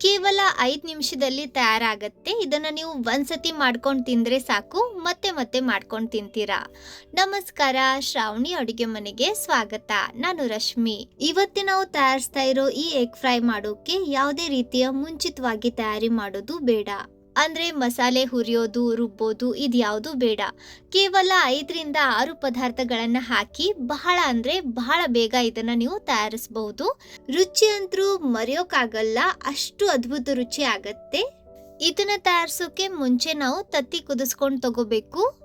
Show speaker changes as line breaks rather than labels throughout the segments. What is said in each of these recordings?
ಕೇವಲ ಐದು ನಿಮಿಷದಲ್ಲಿ ತಯಾರಾಗತ್ತೆ. ಇದನ್ನು ನೀವು ಒಂದ್ಸತಿ ಮಾಡ್ಕೊಂಡು ತಿಂದರೆ ಸಾಕು. ಮತ್ತೆ ಮತ್ತೆ ಮಾಡ್ಕೊಂಡು ತಿಂತೀರಾ. ನಮಸ್ಕಾರ, ಶ್ರಾವಣಿ ಅಡುಗೆ ಮನೆಗೆ ಸ್ವಾಗತ. ನಾನು ರಶ್ಮಿ. ಇವತ್ತು ನಾವು ತಯಾರಿಸ್ತಾ ಇರೋ ಈ ಎಗ್ ಫ್ರೈ ಮಾಡೋಕೆ ಯಾವುದೇ ರೀತಿಯ ಮುಂಚಿತವಾಗಿ ತಯಾರಿ ಮಾಡೋದು ಬೇಡ. ಅಂದ್ರೆ ಮಸಾಲೆ ಹುರಿಯೋದು, ರುಬ್ಬೋದು ಇದ್ಯಾವುದು ಬೇಡ. ಕೇವಲ ಐದರಿಂದ ಆರು ಪದಾರ್ಥಗಳನ್ನು ಹಾಕಿ ಬಹಳ ಅಂದ್ರೆ ಬಹಳ ಬೇಗ ಇದನ್ನ ನೀವು ತಯಾರಿಸಬಹುದು. ರುಚಿ ಅಂತೂ ಮರೆಯೋಕ್ಕಾಗಲ್ಲ ಅಷ್ಟು ಅದ್ಭುತ ರುಚಿ ಆಗತ್ತೆ. ಇದನ್ನ ತಯಾರಿಸೋಕೆ ಮುಂಚೆ ನಾವು ತತ್ತಿ ಕುದಿಸ್ಕೊಂಡು ತಗೋಬೇಕು.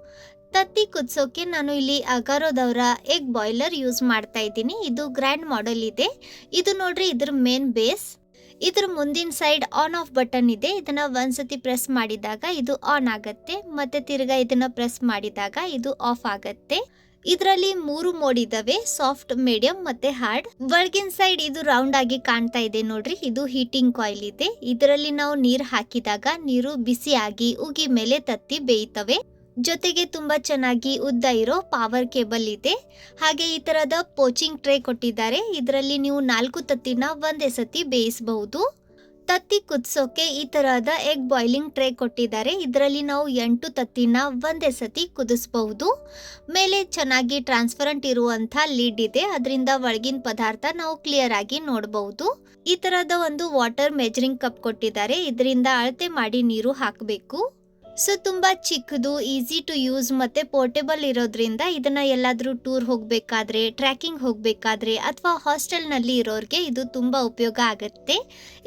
ತತ್ತಿ ಕುದಿಸೋಕೆ ನಾನು ಇಲ್ಲಿ ಅಗಾರೋದವರ ಎಗ್ ಬಾಯ್ಲರ್ ಯೂಸ್ ಮಾಡ್ತಾ ಇದ್ದೀನಿ. ಇದು ಗ್ರ್ಯಾಂಡ್ ಮಾಡೆಲ್ ಇದೆ. ಇದು ನೋಡ್ರಿ ಇದ್ರ ಮೇನ್ ಬೇಸ್. ಇದ್ರ ಮುಂದಿನ ಸೈಡ್ ಆನ್ ಆಫ್ ಬಟನ್ ಇದೆ. ಇದನ್ನ ಒಂದ್ಸತಿ ಪ್ರೆಸ್ ಮಾಡಿದಾಗ ಇದು ಆನ್ ಆಗತ್ತೆ. ಮತ್ತೆ ತಿರ್ಗಾ ಇದನ್ನ ಪ್ರೆಸ್ ಮಾಡಿದಾಗ ಇದು ಆಫ್ ಆಗತ್ತೆ. ಇದರಲ್ಲಿ ಮೂರು ಮೋಡ್ ಇದಾವೆ. ಸಾಫ್ಟ್ ಮೀಡಿಯಂ ಮತ್ತೆ ಹಾರ್ಡ್ ಒಳಗಿನ ಸೈಡ್ ಇದು ರೌಂಡ್ ಆಗಿ ಕಾಣ್ತಾ ಇದೆ ನೋಡ್ರಿ. ಇದು ಹೀಟಿಂಗ್ ಕಾಯಿಲ್ ಇದೆ. ಇದರಲ್ಲಿ ನಾವು ನೀರ್ ಹಾಕಿದಾಗ ನೀರು ಬಿಸಿಯಾಗಿ ಉಗಿ ಮೇಲೆ ತತ್ತಿ ಬೇಯ್ತವೆ. ಜೊತೆಗೆ ತುಂಬ ಚೆನ್ನಾಗಿ ಉದ್ದ ಇರೋ ಪವರ್ ಕೇಬಲ್ ಇದೆ. ಹಾಗೆ ಈ ತರದ ಪೋಚಿಂಗ್ ಟ್ರೇ ಕೊಟ್ಟಿದ್ದಾರೆ. ಇದರಲ್ಲಿ ನೀವು ನಾಲ್ಕು ತತ್ತಿನ ಒಂದೇ ಸತಿ ಬೇಯಿಸಬಹುದು. ತತ್ತಿ ಕುದಿಸೋಕೆ ಈ ತರಹದ ಎಗ್ ಬಾಯ್ಲಿಂಗ್ ಟ್ರೇ ಕೊಟ್ಟಿದ್ದಾರೆ. ಇದರಲ್ಲಿ ನಾವು ಎಂಟು ತತ್ತಿನ ಒಂದೇ ಸತಿ ಕುದಿಸಬಹುದು. ಮೇಲೆ ಚೆನ್ನಾಗಿ ಟ್ರಾನ್ಸ್ಪರೆಂಟ್ ಇರುವಂಥ ಲಿಡ್ ಇದೆ. ಅದರಿಂದ ಒಳಗಿನ ಪದಾರ್ಥ ನಾವು ಕ್ಲಿಯರ್ ಆಗಿ ನೋಡಬಹುದು. ಈ ತರಹದ ಒಂದು ವಾಟರ್ ಮೆಜರಿಂಗ್ ಕಪ್ ಕೊಟ್ಟಿದ್ದಾರೆ. ಇದರಿಂದ ಅಳತೆ ಮಾಡಿ ನೀರು ಹಾಕಬೇಕು. ಸೊ ತುಂಬಾ ಚಿಕ್ಕದು ಈಸಿ ಟು ಯೂಸ್ ಮತ್ತೆ ಪೋರ್ಟೇಬಲ್ ಇರೋದ್ರಿಂದ ಇದನ್ನ ಎಲ್ಲಾದ್ರೂ ಟೂರ್ ಹೋಗಬೇಕಾದ್ರೆ ಟ್ರ್ಯಾಕಿಂಗ್ ಹೋಗಬೇಕಾದ್ರೆ ಅಥವಾ ಹಾಸ್ಟೆಲ್ನಲ್ಲಿ ಇರೋರಿಗೆ ಇದು ತುಂಬಾ ಉಪಯೋಗ ಆಗತ್ತೆ.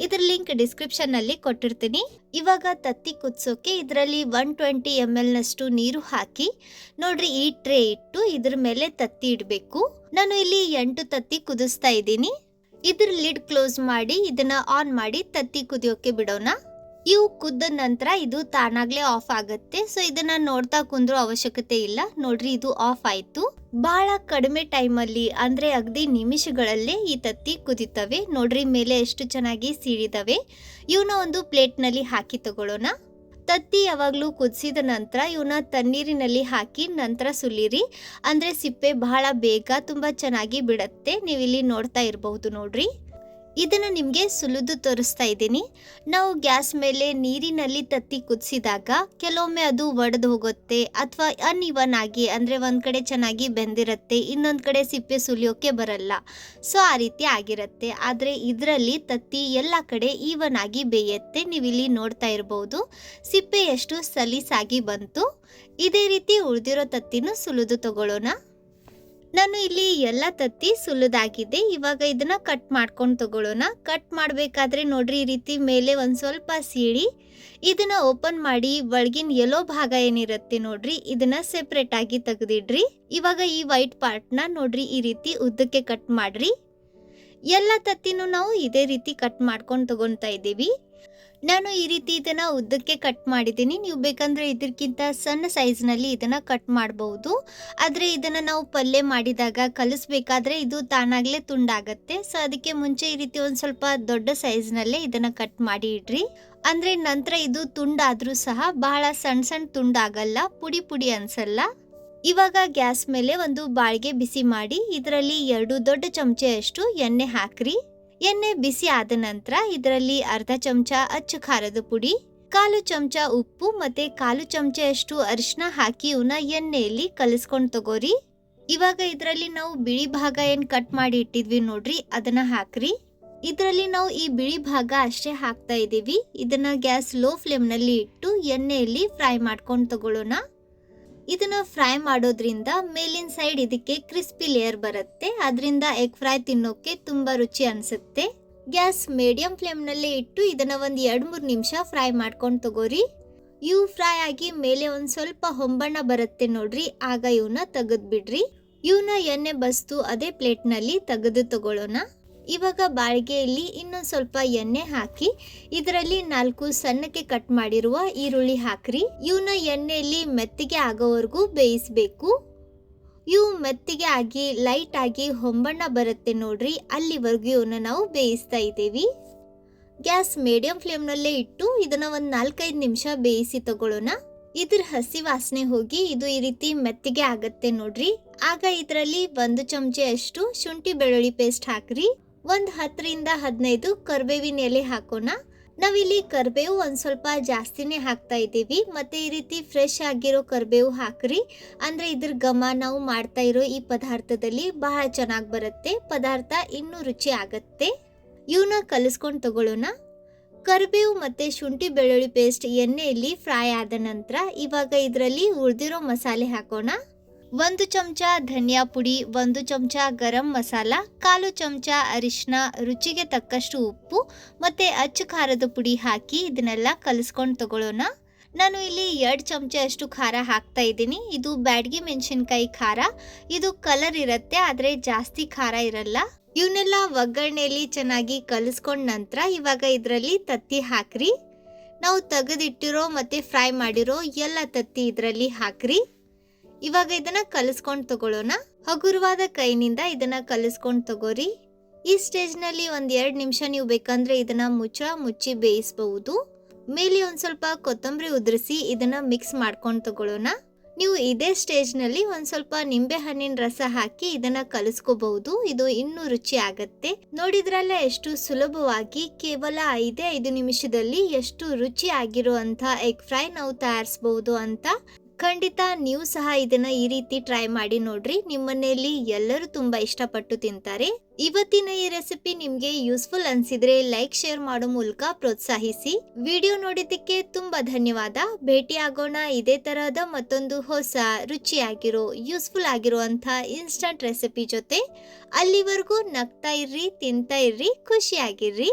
ಇದ್ರ ಲಿಂಕ್ ಡಿಸ್ಕ್ರಿಪ್ಷನ್ನಲ್ಲಿ ಕೊಟ್ಟಿರ್ತೀನಿ. ಇವಾಗ ತತ್ತಿ ಕುದಿಸೋಕೆ ಇದರಲ್ಲಿ ಒನ್ ಟ್ವೆಂಟಿ ಎಂ ಎಲ್ನಷ್ಟು ನೀರು ಹಾಕಿ, ನೋಡ್ರಿ ಈ ಟ್ರೇ ಇಟ್ಟು ಇದ್ರ ಮೇಲೆ ತತ್ತಿ ಇಡಬೇಕು. ನಾನು ಇಲ್ಲಿ ಎಂಟು ತತ್ತಿ ಕುದಿಸ್ತಾ ಇದ್ದೀನಿ. ಇದ್ರ ಲಿಡ್ ಕ್ಲೋಸ್ ಮಾಡಿ ಇದನ್ನ ಆನ್ ಮಾಡಿ ತತ್ತಿ ಕುದಿಯೋಕೆ ಬಿಡೋಣ. ಇವು ಕುದ್ದ ನಂತರ ಇದು ತಾನಾಗಲೇ ಆಫ್ ಆಗುತ್ತೆ. ಸೊ ಇದನ್ನ ನೋಡ್ತಾ ಕುಂದ್ರೋ ಅವಶ್ಯಕತೆ ಇಲ್ಲ. ನೋಡ್ರಿ, ಇದು ಆಫ್ ಆಯ್ತು. ಬಹಳ ಕಡಿಮೆ ಟೈಮಲ್ಲಿ, ಅಂದ್ರೆ ಅಗದಿ ನಿಮಿಷಗಳಲ್ಲೇ ಈ ತತ್ತಿ ಕುದಿತವೆ. ನೋಡ್ರಿ, ಮೇಲೆ ಎಷ್ಟು ಚೆನ್ನಾಗಿ ಸೀಳಿದವೆ. ಇವನ್ನ ಒಂದು ಪ್ಲೇಟ್ನಲ್ಲಿ ಹಾಕಿ ತಗೊಳ್ಳೋಣ ತತ್ತಿ ಯಾವಾಗಲೂ ಕುದಿಸಿದ ನಂತರ ಇವನ್ನ ತಣ್ಣೀರಿನಲ್ಲಿ ಹಾಕಿ ನಂತರ ಸುಲಿರಿ. ಅಂದ್ರೆ ಸಿಪ್ಪೆ ಬಹಳ ಬೇಗ ತುಂಬಾ ಚೆನ್ನಾಗಿ ಬಿಡತ್ತೆ. ನೀವಿಲ್ಲಿ ನೋಡ್ತಾ ಇರಬಹುದು ನೋಡ್ರಿ. ಇದನ್ನ ನಿಮಗೆ ಸುಲಿದು ತೋರಿಸ್ತಾ ಇದ್ದೀನಿ. ನಾವು ಗ್ಯಾಸ್ ಮೇಲೆ ನೀರಿನಲ್ಲಿ ತತ್ತಿ ಕುದಿಸಿದಾಗ ಕೆಲವೊಮ್ಮೆ ಅದು ಒಡೆದು ಹೋಗುತ್ತೆ ಅಥವಾ ಅನ್ಇವನ್ ಆಗಿ ಅಂದರೆ ಒಂದು ಕಡೆ ಚೆನ್ನಾಗಿ ಬೆಂದಿರುತ್ತೆ, ಇನ್ನೊಂದು ಕಡೆ ಸಿಪ್ಪೆ ಸುಲಿಯೋಕ್ಕೆ ಬರಲ್ಲ. ಸೊ ಆ ರೀತಿ ಆಗಿರುತ್ತೆ. ಆದರೆ ಇದರಲ್ಲಿ ತತ್ತಿ ಎಲ್ಲ ಕಡೆ ಈವನ್ ಆಗಿ ಬೇಯುತ್ತೆ. ನೀವಿಲ್ಲಿ ನೋಡ್ತಾ ಇರಬಹುದು ಸಿಪ್ಪೆ ಎಷ್ಟು ಸಲೀಸಾಗಿ ಬಂತು. ಇದೇ ರೀತಿ ಉಳಿದಿರೋ ತತ್ತಿನೂ ಸುಲಿದು ತಗೊಳ್ಳೋಣ. ನಾನು ಇಲ್ಲಿ ಎಲ್ಲ ತತ್ತಿ ಸುಲಿದಾಗಿದೆ. ಇವಾಗ ಇದನ್ನ ಕಟ್ ಮಾಡ್ಕೊಂಡು ತಗೊಳ್ಳೋಣ. ಕಟ್ ಮಾಡಬೇಕಾದ್ರೆ ನೋಡ್ರಿ, ಈ ರೀತಿ ಮೇಲೆ ಒಂದು ಸ್ವಲ್ಪ ಸೀಳಿ ಇದನ್ನ ಓಪನ್ ಮಾಡಿ, ಒಳಗಿನ ಎಲ್ಲೋ ಭಾಗ ಏನಿರುತ್ತೆ ನೋಡ್ರಿ, ಇದನ್ನ ಸೆಪ್ರೇಟ್ ಆಗಿ ತೆಗೆದಿಡ್ರಿ. ಇವಾಗ ಈ ವೈಟ್ ಪಾರ್ಟ್ನ ನೋಡ್ರಿ, ಈ ರೀತಿ ಉದ್ದಕ್ಕೆ ಕಟ್ ಮಾಡ್ರಿ. ಎಲ್ಲ ತತ್ತಿನೂ ನಾವು ಇದೇ ರೀತಿ ಕಟ್ ಮಾಡ್ಕೊಂಡು ತಗೊತಾ ಇದ್ದೀವಿ. ನಾನು ಈ ರೀತಿ ಇದನ್ನ ಉದ್ದಕ್ಕೆ ಕಟ್ ಮಾಡಿದ್ದೀನಿ. ನೀವು ಬೇಕಂದ್ರೆ ಇದಕ್ಕಿಂತ ಸಣ್ಣ ಸೈಜ್ನಲ್ಲಿ ಇದನ್ನ ಕಟ್ ಮಾಡಬಹುದು ಆದರೆ ಇದನ್ನ ನಾವು ಪಲ್ಯ ಮಾಡಿದಾಗ ಕಲಿಸ್ಬೇಕಾದ್ರೆ ಇದು ತಾನಾಗಲೇ ತುಂಡಾಗತ್ತೆ. ಸೊ ಅದಕ್ಕೆ ಮುಂಚೆ ಈ ರೀತಿ ಒಂದು ಸ್ವಲ್ಪ ದೊಡ್ಡ ಸೈಜ್ನಲ್ಲೇ ಇದನ್ನ ಕಟ್ ಮಾಡಿ ಇಡ್ರಿ. ಅಂದ್ರೆ ನಂತರ ಇದು ತುಂಡಾದರೂ ಸಹ ಬಹಳ ಸಣ್ಣ ಸಣ್ಣ ತುಂಡಾಗಲ್ಲ, ಪುಡಿ ಪುಡಿ ಅನ್ಸಲ್ಲ. ಇವಾಗ ಗ್ಯಾಸ್ ಮೇಲೆ ಒಂದು ಬಾಳ್ಗೆ ಬಿಸಿ ಮಾಡಿ, ಇದರಲ್ಲಿ ಎರಡು ದೊಡ್ಡ ಚಮಚೆಯಷ್ಟು ಎಣ್ಣೆ ಹಾಕ್ರಿ. ಎಣ್ಣೆ ಬಿಸಿ ಆದ ನಂತರ ಇದರಲ್ಲಿ ಅರ್ಧ ಚಮಚ ಅಚ್ಚು ಖಾರದ ಪುಡಿ, ಕಾಲು ಚಮಚ ಉಪ್ಪು ಮತ್ತೆ ಕಾಲು ಚಮಚೆಯಷ್ಟು ಅರಿಶಿನ ಹಾಕಿ ಇವನ್ನ ಎಣ್ಣೆಯಲ್ಲಿ ಕಲಿಸ್ಕೊಂಡು ತಗೋರಿ. ಇವಾಗ ಇದರಲ್ಲಿ ನಾವು ಬಿಳಿ ಭಾಗ ಏನ್ ಕಟ್ ಮಾಡಿ ಇಟ್ಟಿದ್ವಿ ನೋಡ್ರಿ, ಅದನ್ನ ಹಾಕ್ರಿ. ಇದರಲ್ಲಿ ನಾವು ಈ ಬಿಳಿ ಭಾಗ ಅಷ್ಟೇ ಹಾಕ್ತಾ ಇದ್ದೀವಿ ಇದನ್ನ ಗ್ಯಾಸ್ ಲೋ ಫ್ಲೇಮ್ನಲ್ಲಿ ಇಟ್ಟು ಎಣ್ಣೆಯಲ್ಲಿ ಫ್ರೈ ಮಾಡ್ಕೊಂಡು ತಗೊಳ್ಳೋಣ. ಇದನ್ನ ಫ್ರೈ ಮಾಡೋದ್ರಿಂದ ಮೇಲಿನ ಸೈಡ್ ಇದಕ್ಕೆ ಕ್ರಿಸ್ಪಿ ಲೇಯರ್ ಬರುತ್ತೆ. ಅದರಿಂದ ಎಗ್ ಫ್ರೈ ತಿನ್ನೋಕೆ ತುಂಬಾ ರುಚಿ ಅನ್ಸುತ್ತೆ. ಗ್ಯಾಸ್ ಮೀಡಿಯಂ ಫ್ಲೇಮ್ನಲ್ಲಿ ಇಟ್ಟು ಇದನ್ನ ಒಂದು ಎರಡು ಮೂರು ನಿಮಿಷ ಫ್ರೈ ಮಾಡ್ಕೊಂಡು ತಗೋರಿ. ಇವು ಫ್ರೈ ಆಗಿ ಮೇಲೆ ಒಂದು ಸ್ವಲ್ಪ ಹೊಂಬಣ್ಣ ಬರುತ್ತೆ ನೋಡ್ರಿ. ಆಗ ಇವನ್ನ ತೆಗೆದ್ಬಿಡ್ರಿ. ಇವನ್ನ ಎಣ್ಣೆ ಬಸ್ತು ಅದೇ ಪ್ಲೇಟ್ನಲ್ಲಿ ತೆಗೆದು ತಗೊಳ್ಳೋಣ. ಇವಾಗ ಬಾಳಿಗೆಯಲ್ಲಿ ಇನ್ನೊಂದು ಸ್ವಲ್ಪ ಎಣ್ಣೆ ಹಾಕಿ, ಇದರಲ್ಲಿ ನಾಲ್ಕು ಸಣ್ಣಕ್ಕೆ ಕಟ್ ಮಾಡಿರುವ ಈರುಳ್ಳಿ ಹಾಕ್ರಿ. ಇವನ್ನ ಎಣ್ಣೆಯಲ್ಲಿ ಮೆತ್ತಿಗೆ ಆಗೋವರೆಗೂ ಬೇಯಿಸಬೇಕು. ಇವು ಮೆತ್ತಿಗೆ ಆಗಿ ಲೈಟ್ ಆಗಿ ಹೊಂಬಣ್ಣ ಬರುತ್ತೆ ನೋಡ್ರಿ, ಅಲ್ಲಿವರೆಗೂ ಇವನ್ನ ನಾವು ಬೇಯಿಸ್ತಾ ಇದ್ದೀವಿ. ಗ್ಯಾಸ್ ಮೀಡಿಯಂ ಫ್ಲೇಮ್ನಲ್ಲೇ ಇಟ್ಟು ಇದನ್ನ ಒಂದು ನಾಲ್ಕೈದು ನಿಮಿಷ ಬೇಯಿಸಿ ತಗೊಳ್ಳೋಣ. ಇದ್ರ ಹಸಿ ವಾಸನೆ ಹೋಗಿ ಇದು ಈ ರೀತಿ ಮೆತ್ತಿಗೆ ಆಗತ್ತೆ ನೋಡ್ರಿ. ಆಗ ಇದರಲ್ಲಿ ಒಂದು ಚಮಚೆ ಅಷ್ಟು ಶುಂಠಿ ಬೆಳ್ಳುಳ್ಳಿ ಪೇಸ್ಟ್ ಹಾಕ್ರಿ. ಒಂದ್ ಹತ್ತರಿಂದ ಹದಿನೈದು ಕರ್ಬೇವಿನ ಎಲೆ ಹಾಕೋಣ. ನಾವಿಲ್ಲಿ ಕರ್ಬೇವು ಒಂದು ಸ್ವಲ್ಪ ಜಾಸ್ತಿನೇ ಹಾಕ್ತಾ ಇದ್ದೀವಿ. ಮತ್ತು ಈ ರೀತಿ ಫ್ರೆಶ್ ಆಗಿರೋ ಕರ್ಬೇವು ಹಾಕ್ರಿ. ಅಂದರೆ ಇದ್ರ ಘಮ ನಾವು ಮಾಡ್ತಾ ಇರೋ ಈ ಪದಾರ್ಥದಲ್ಲಿ ಬಹಳ ಚೆನ್ನಾಗಿ ಬರುತ್ತೆ. ಪದಾರ್ಥ ಇನ್ನೂ ರುಚಿ ಆಗತ್ತೆ. ಇವನ್ನ ಕಲಿಸ್ಕೊಂಡು ತಗೊಳ್ಳೋಣ. ಕರಿಬೇವು ಮತ್ತು ಶುಂಠಿ ಬೆಳ್ಳುಳ್ಳಿ ಪೇಸ್ಟ್ ಎಣ್ಣೆಯಲ್ಲಿ ಫ್ರೈ ಆದ ನಂತರ ಇವಾಗ ಇದರಲ್ಲಿ ಉಳಿದಿರೋ ಮಸಾಲೆ ಹಾಕೋಣ. ಒಂದು ಚಮಚ ಧನಿಯಾ ಪುಡಿ, ಒಂದು ಚಮಚ ಗರಂ ಮಸಾಲ, ಕಾಲು ಚಮಚ ಅರಿಶಿನ ರುಚಿಗೆ ತಕ್ಕಷ್ಟು ಉಪ್ಪು ಮತ್ತು ಅಚ್ಚು ಖಾರದ ಪುಡಿ ಹಾಕಿ ಇದನ್ನೆಲ್ಲ ಕಲಿಸ್ಕೊಂಡು ತಗೊಳ್ಳೋಣ. ನಾನು ಇಲ್ಲಿ ಎರಡು ಚಮಚ ಅಷ್ಟು ಖಾರ ಹಾಕ್ತಾ ಇದ್ದೀನಿ. ಇದು ಬ್ಯಾಡ್ಗಿ ಮೆಣಸಿನ್ಕಾಯಿ ಖಾರ. ಇದು ಕಲರ್ ಇರುತ್ತೆ, ಆದರೆ ಜಾಸ್ತಿ ಖಾರ ಇರಲ್ಲ. ಇವನ್ನೆಲ್ಲ ಒಗ್ಗರಣೆಯಲ್ಲಿ ಚೆನ್ನಾಗಿ ಕಲಿಸ್ಕೊಂಡ ನಂತರ ಇವಾಗ ಇದರಲ್ಲಿ ತತ್ತಿ ಹಾಕ್ರಿ. ನಾವು ತೆಗೆದಿಟ್ಟಿರೋ ಮತ್ತು ಫ್ರೈ ಮಾಡಿರೋ ಎಲ್ಲ ತತ್ತಿ ಇದರಲ್ಲಿ ಹಾಕ್ರಿ. ಇವಾಗ ಇದನ್ನ ಕಲಿಸ್ಕೊಂಡು ತಗೊಳ್ಳೋಣ. ಹಗುರವಾದ ಕೈನಿಂದ ಇದನ್ನ ಕಲಿಸ್ಕೊಂಡು ತಗೋರಿ. ಈ ಸ್ಟೇಜ್ನಲ್ಲಿ ಒಂದು ಎರಡು ನಿಮಿಷ ನೀವು ಬೇಕಂದ್ರೆ ಇದನ್ನ ಮುಚ್ಚ, ಮುಚ್ಚಿ ಬೇಯಿಸಬಹುದು. ಮೇಲೆ ಒಂದು ಸ್ವಲ್ಪ ಕೊತ್ತಂಬರಿ ಉದುರಿಸಿ ಇದನ್ನ ಮಿಕ್ಸ್ ಮಾಡ್ಕೊಂಡು ತಗೊಳ್ಳೋಣ. ನೀವು ಇದೇ ಸ್ಟೇಜ್ನಲ್ಲಿ ಒಂದು ಸ್ವಲ್ಪ ನಿಂಬೆ ಹಣ್ಣಿನ ರಸ ಹಾಕಿ ಇದನ್ನ ಕಲಿಸ್ಕೋಬಹುದು. ಇದು ಇನ್ನೂ ರುಚಿ ಆಗತ್ತೆ. ನೋಡಿದ್ರಲ್ಲ ಎಷ್ಟು ಸುಲಭವಾಗಿ ಕೇವಲ ಐದೇ ಐದು ನಿಮಿಷದಲ್ಲಿ ಎಷ್ಟು ರುಚಿ ಆಗಿರುವಂತ ಎಗ್ ಫ್ರೈ ನಾವು ತಯಾರಿಸಬಹುದು ಅಂತ. ಖಂಡಿತ ನೀವು ಸಹ ಇದನ್ನ ಈ ರೀತಿ ಟ್ರೈ ಮಾಡಿ ನೋಡ್ರಿ. ನಿಮ್ಮ ಮನೆಯಲ್ಲಿ ಎಲ್ಲರೂ ತುಂಬಾ ಇಷ್ಟಪಟ್ಟು ತಿಂತಾರೆ. ಇವತ್ತಿನ ಈ ರೆಸಿಪಿ ನಿಮ್ಗೆ ಯೂಸ್ಫುಲ್ ಅನ್ಸಿದ್ರೆ ಲೈಕ್ ಶೇರ್ ಮಾಡೋ ಮೂಲಕ ಪ್ರೋತ್ಸಾಹಿಸಿ. ವಿಡಿಯೋ ನೋಡಿದ್ದಕ್ಕೆ ತುಂಬಾ ಧನ್ಯವಾದ. ಭೇಟಿಯಾಗೋಣ ಇದೇ ತರಹದ ಮತ್ತೊಂದು ಹೊಸ ರುಚಿಯಾಗಿರೋ ಯೂಸ್ಫುಲ್ ಆಗಿರುವಂತಹ ಇನ್ಸ್ಟಂಟ್ ರೆಸಿಪಿ ಜೊತೆ. ಅಲ್ಲಿವರೆಗೂ ನಗ್ತಾ ಇರ್ರಿ, ತಿಂತಾ ಇರ್ರಿ, ಖುಷಿಯಾಗಿರ್ರಿ.